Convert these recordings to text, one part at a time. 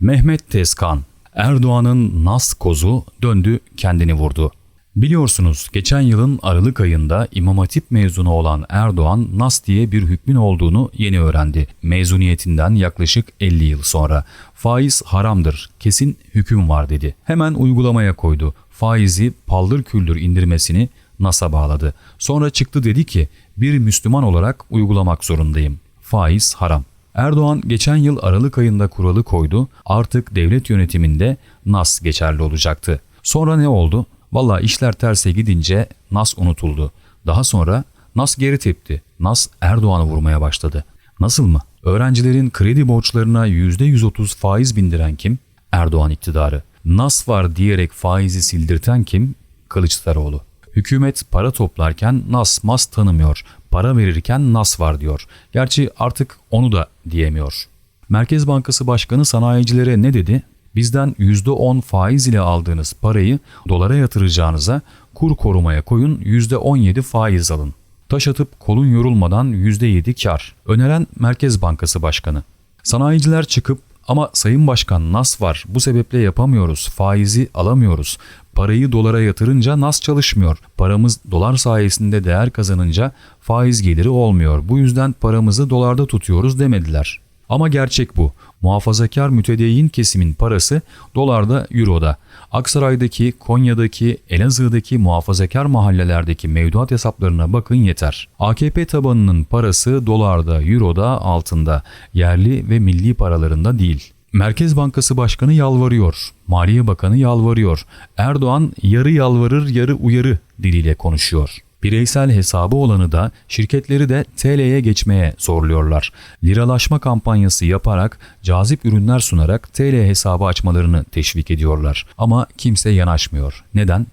Mehmet Tezkan, Erdoğan'ın nas kozu döndü kendini vurdu. Biliyorsunuz geçen yılın Aralık ayında İmam Hatip mezunu olan Erdoğan nas diye bir hükmün olduğunu yeni öğrendi. Mezuniyetinden yaklaşık 50 yıl sonra. Faiz haramdır, kesin hüküm var dedi. Hemen uygulamaya koydu. Faizi paldır küldür indirmesini NAS'a bağladı. Sonra çıktı dedi ki bir Müslüman olarak uygulamak zorundayım. Faiz haram. Erdoğan geçen yıl Aralık ayında kuralı koydu. Artık devlet yönetiminde NAS geçerli olacaktı. Sonra ne oldu? Valla işler terse gidince NAS unutuldu. Daha sonra NAS geri tepti. NAS Erdoğan'ı vurmaya başladı. Nasıl mı? Öğrencilerin kredi borçlarına %130 faiz bindiren kim? Erdoğan iktidarı. NAS var diyerek faizi sildirten kim? Kılıçdaroğlu. Hükümet para toplarken nas mas tanımıyor. Para verirken nas var diyor. Gerçi artık onu da diyemiyor. Merkez Bankası Başkanı sanayicilere ne dedi? Bizden %10 faiz ile aldığınız parayı dolara yatıracağınıza kur korumaya koyun %17 faiz alın. Taş atıp kolun yorulmadan %7 kar. Öneren Merkez Bankası Başkanı. Sanayiciler çıkıp ama Sayın Başkan NAS var bu sebeple yapamıyoruz faizi alamıyoruz. Parayı dolara yatırınca NAS çalışmıyor. Paramız dolar sayesinde değer kazanınca faiz geliri olmuyor. Bu yüzden paramızı dolarda tutuyoruz demediler. Ama gerçek bu. Muhafazakar mütedeyyin kesimin parası dolarda, euroda. Aksaray'daki, Konya'daki, Elazığ'daki muhafazakar mahallelerdeki mevduat hesaplarına bakın yeter. AKP tabanının parası dolarda, euroda, altında, yerli ve milli paralarında değil. Merkez Bankası Başkanı yalvarıyor, Maliye Bakanı yalvarıyor. Erdoğan yarı yalvarır yarı uyarı diliyle konuşuyor. Bireysel hesabı olanı da şirketleri de TL'ye geçmeye zorluyorlar. Liralaşma kampanyası yaparak cazip ürünler sunarak TL hesabı açmalarını teşvik ediyorlar. Ama kimse yanaşmıyor. Neden?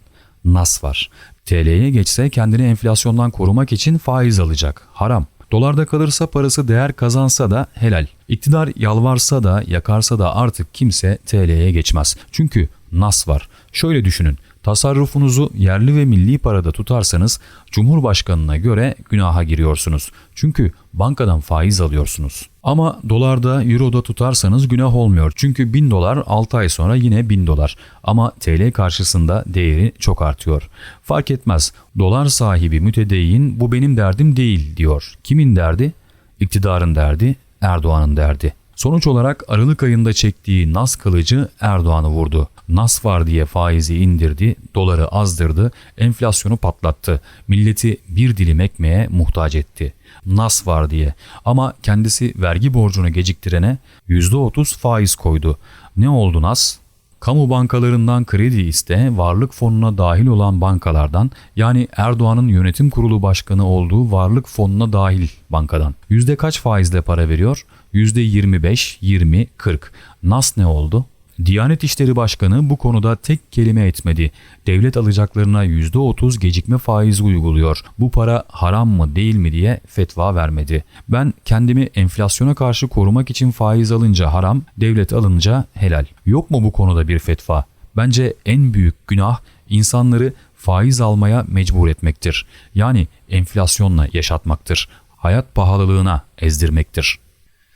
Nas var. TL'ye geçse kendini enflasyondan korumak için faiz alacak. Haram. Dolarda kalırsa parası değer kazansa da helal. İktidar yalvarsa da yakarsa da artık kimse TL'ye geçmez. Çünkü nas var. Şöyle düşünün. Tasarrufunuzu yerli ve milli parada tutarsanız Cumhurbaşkanına göre günaha giriyorsunuz. Çünkü bankadan faiz alıyorsunuz. Ama dolarda, euroda tutarsanız günah olmuyor. Çünkü 1000 dolar 6 ay sonra yine 1000 dolar. Ama TL karşısında değeri çok artıyor. Fark etmez. Dolar sahibi mütedeyyin bu benim derdim değil diyor. Kimin derdi? İktidarın derdi, Erdoğan'ın derdi. Sonuç olarak Aralık ayında çektiği nas kılıcı Erdoğan'ı vurdu. Nas var diye faizi indirdi, doları azdırdı, enflasyonu patlattı. Milleti bir dilim ekmeğe muhtaç etti. Nas var diye. Ama kendisi vergi borcunu geciktirene %30 faiz koydu. Ne oldu Nas? Kamu bankalarından kredi iste, varlık fonuna dahil olan bankalardan yani Erdoğan'ın yönetim kurulu başkanı olduğu varlık fonuna dahil bankadan. Yüzde kaç faizle para veriyor? Yüzde 25, 20, 40. Nas ne oldu? Diyanet İşleri Başkanı bu konuda tek kelime etmedi. Devlet alacaklarına %30 gecikme faizi uyguluyor. Bu para haram mı değil mi diye fetva vermedi. Ben kendimi enflasyona karşı korumak için faiz alınca haram, devlet alınca helal. Yok mu bu konuda bir fetva? Bence en büyük günah insanları faiz almaya mecbur etmektir. Yani enflasyonla yaşatmaktır. Hayat pahalılığına ezdirmektir.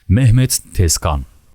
Mehmet Tezkan